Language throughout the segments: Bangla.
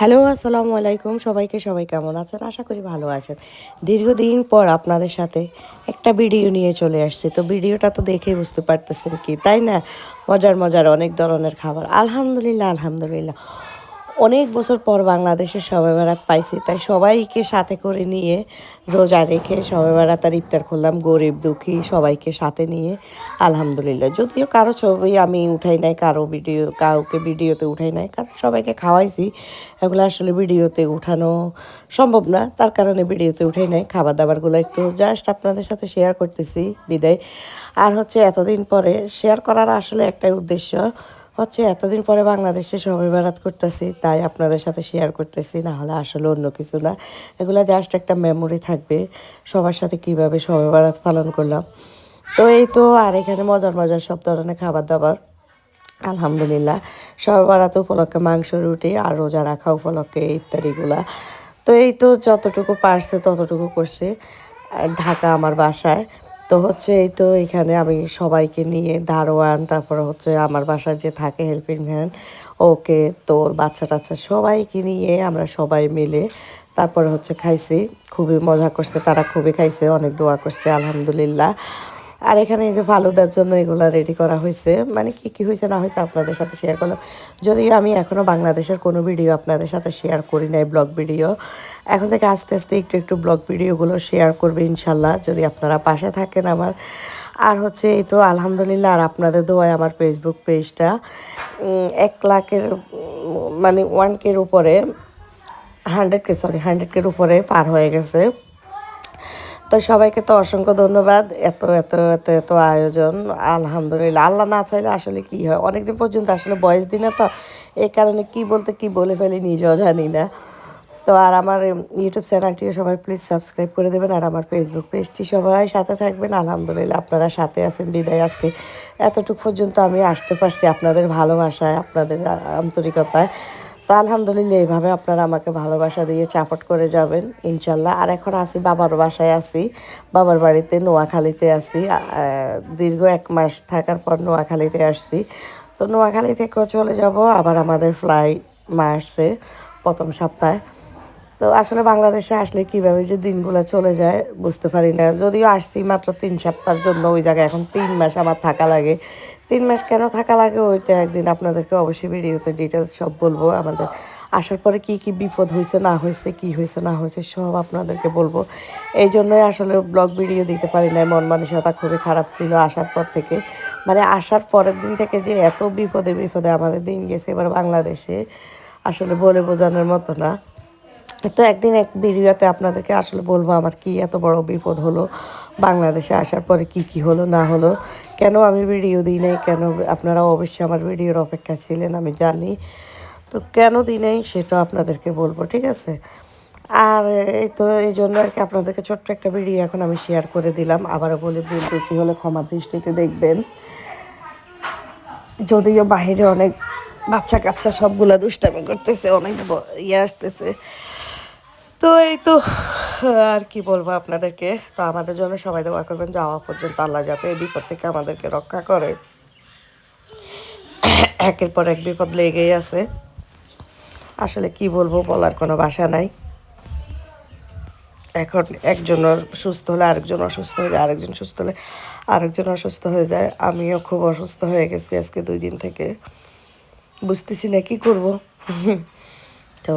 হ্যালো, আসসালামু আলাইকুম। সবাইকে সবাই কেমন আছেন? আশা করি ভালো আছেন। দীর্ঘদিন পর আপনাদের সাথে একটা ভিডিও নিয়ে চলে আসছে। তো ভিডিওটা তো দেখেই বুঝতে পারতেছেন কি, তাই না? মজার মজার অনেক ধরনের খাবার। আলহামদুলিল্লাহ আলহামদুলিল্লাহ। অনেক বছর পর বাংলাদেশে সবাই বেড়াত পাইছি, তাই সবাইকে সাথে করে নিয়ে রোজা রেখে সবাই বেড়াত আর ইফতার করলাম, গরিব, দুঃখী সবাইকে সাথে নিয়ে, আলহামদুলিল্লাহ। যদিও কারও ছবি আমি উঠাই নাই, কারও ভিডিও, কাউকে ভিডিওতে উঠাই নাই, কারণ সবাইকে খাওয়াইছি, এগুলো আসলে ভিডিওতে উঠানো সম্ভব না, তার কারণে ভিডিওতে উঠাই নাই। খাবার দাবারগুলো একটু জাস্ট আপনাদের সাথে শেয়ার করতেছি, বিদায়। আর হচ্ছে এতদিন পরে শেয়ার করার আসলে একটাই উদ্দেশ্য হচ্ছে এতদিন পরে বাংলাদেশে সবাই বেড়াত করতেছি, তাই আপনাদের সাথে শেয়ার করতেছি না হলে আসলে অন্য কিছু না। এগুলো জাস্ট একটা মেমোরি থাকবে, সবার সাথে কীভাবে সবাই বেড়াত পালন করলাম। তো এই তো, আর এখানে মজার মজার সব ধরনের খাবার দাবার আলহামদুলিল্লাহ সবাই বেড়াত উপলক্ষে মাংস, রুটি আর রোজা রাখা উপলক্ষে ইত্যাদিগুলা তো এই তো যতটুকু পারছে ততটুকু করছে। ঢাকা আমার বাসায় তো হচ্ছে এই তো এখানে আমি সবাইকে নিয়ে দারোয়ান, তারপরে হচ্ছে আমার বাসায় যে থাকে হেল্পিং হ্যান্ড, ওকে, তোর বাচ্চা টাচ্চা সবাইকে নিয়ে আমরা সবাই মিলে তারপরে হচ্ছে খাইছি। খুবই মজা করছে, তারা খুবই খাইছে, অনেক দোয়া করছে, আলহামদুলিল্লাহ। আর এখানে এই যে ফালুদার জন্য এগুলো রেডি করা হয়েছে। মানে কি কি হয়েছে না হয়েছে আপনাদের সাথে শেয়ার করলাম। যদিও আমি এখনও বাংলাদেশের কোনো ভিডিও আপনাদের সাথে শেয়ার করি নাই ব্লগ ভিডিও এখন থেকে আস্তে আস্তে একটু একটু ব্লগ ভিডিওগুলো শেয়ার করবে ইনশাল্লাহ, যদি আপনারা পাশে থাকেন আমার। আর হচ্ছে এই তো আলহামদুলিল্লাহ, আর আপনাদের দোয়ায় আমার ফেসবুক পেজটা এক লাখের মানে ওয়ান কের উপরে হান্ড্রেড কে সরি হান্ড্রেড কের উপরে পার হয়ে গেছে। তো সবাইকে তো অসংখ্য ধন্যবাদ। এত এত এত এত আয়োজন, আলহামদুলিল্লাহ। আল্লাহ না চাইলে আসলে কি হয়? অনেকদিন পর্যন্ত আসলে বয়স দিনে তো, এই কারণে কি বলতে কি বলে ফেলি নিজেও জানি না। তো আর আমার ইউটিউব চ্যানেলটিও সবাই প্লিজ সাবস্ক্রাইব করে দেবেন, আর আমার ফেসবুক পেজটি সবাই সাথে থাকবেন। আলহামদুলিল্লাহ আপনারা সাথে আছেন, বিদায় আজকে। এতটুকু পর্যন্ত আমি আসতে পারছি আপনাদের ভালোবাসায়, আপনাদের আন্তরিকতায়। তো আলহামদুলিল্লাহ এইভাবে আপনারা আমাকে ভালোবাসা দিয়ে চাপট করে যাবেন ইনশাল্লাহ। আর এখন আসি বাবার বাসায় আছি বাবার বাড়িতে নোয়াখালীতে আহ, দীর্ঘ এক মাস থাকার পর নোয়াখালীতে আসছি। তো নোয়াখালী থেকেও চলে যাব আবার আমাদের ফ্লাইট মার্চে প্রথম সপ্তাহে। তো আসলে বাংলাদেশে আসলে কীভাবে যে দিনগুলো চলে যায় বুঝতে পারি না। যদিও আসছি মাত্র তিন সপ্তাহের জন্য ওই জায়গায় এখন তিন মাস আমার থাকা লাগে। তিন মাস কেন থাকা লাগে ওইটা একদিন আপনাদেরকে অবশ্যই ভিডিওতে ডিটেলস সব বলব। আমাদের আসার পরে কি কি বিপদ হয়েছে, না হয়েছে, কি হয়েছে, না হয়েছে সব আপনাদেরকে বলব। এই জন্যই আসলে ব্লগ ভিডিও দিতে পারি না মন মানসিকতা খুবই খারাপ ছিল আসার পর থেকে। মানে আসার পরের দিন থেকে যে এত বিপদে বিপদে আমাদের দিন গেছে, এবার বাংলাদেশে আসলে বলে বোঝানোর মতো না। তো একদিন এক ভিডিওতে আপনাদেরকে আসলে বলব আমার কি এত বড় বিপদ হলো, বাংলাদেশে আসার পরে কি কি হলো, না হলো, কেন আমি ভিডিও দিই নাই, কেন আপনারা অবশ্যই আমার ভিডিওর অপেক্ষা ছিলেন, আমি জানি। তো কেন দিই নাই সেটা আপনাদেরকে বলব, ঠিক আছে? আর এই তো, এই জন্য আর কি আপনাদেরকে ছোট্ট একটা ভিডিও এখন আমি শেয়ার করে দিলাম। আবারও বলে ভুল ত্রুটি হলে ক্ষমা দৃষ্টিতে দেখবেন। যদিও বাইরে অনেক বাচ্চা কাচ্চা সবগুলা দুষ্টামি করতেছে, অনেক ইয়ে আসতেছে। তো এই তো, আর কি বলব আপনাদেরকে? তো আমাদের জন্য সবাই দোয়া করবেন যাওয়া পর্যন্ত আল্লাহ যাতে এই বিপদ থেকে আমাদেরকে রক্ষা করে। একের পর এক বিপদ লেগেই আছে। আসলে কি বলব বলার কোনো ভাষা নাই। এখন একজন সুস্থ হলে আরেকজন অসুস্থ হয়ে যায় আরেকজন সুস্থ হলে আরেকজন অসুস্থ হয়ে যায়। আমিও খুব অসুস্থ হয়ে গেছি আজকে দুই দিন থেকে। বুঝতেছি না কি করব। তো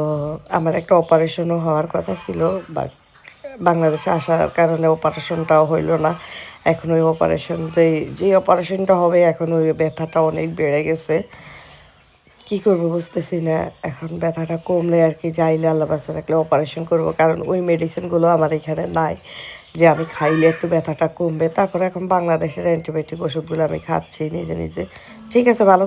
আমার একটা অপারেশনও হওয়ার কথা ছিল বাট বাংলাদেশে আসার কারণে অপারেশনটাও হইল না। এখন ওই অপারেশন যেই যে অপারেশনটা হবে, এখন ওই ব্যথাটা অনেক বেড়ে গেছে। কি করব বুঝতেছি না, এখন ব্যথাটা কমলে আর কি যাইলে আল্লাহ বাসা রাখলে অপারেশন করব, কারণ ওই মেডিসিনগুলো আমার এখানে নাই। যে আমি খাইলে একটু ব্যথাটা কমবে, তারপরে এখন বাংলাদেশের অ্যান্টিবায়োটিক ওষুধগুলো আমি খাচ্ছি নিজে নিজে। ঠিক আছে, ভালো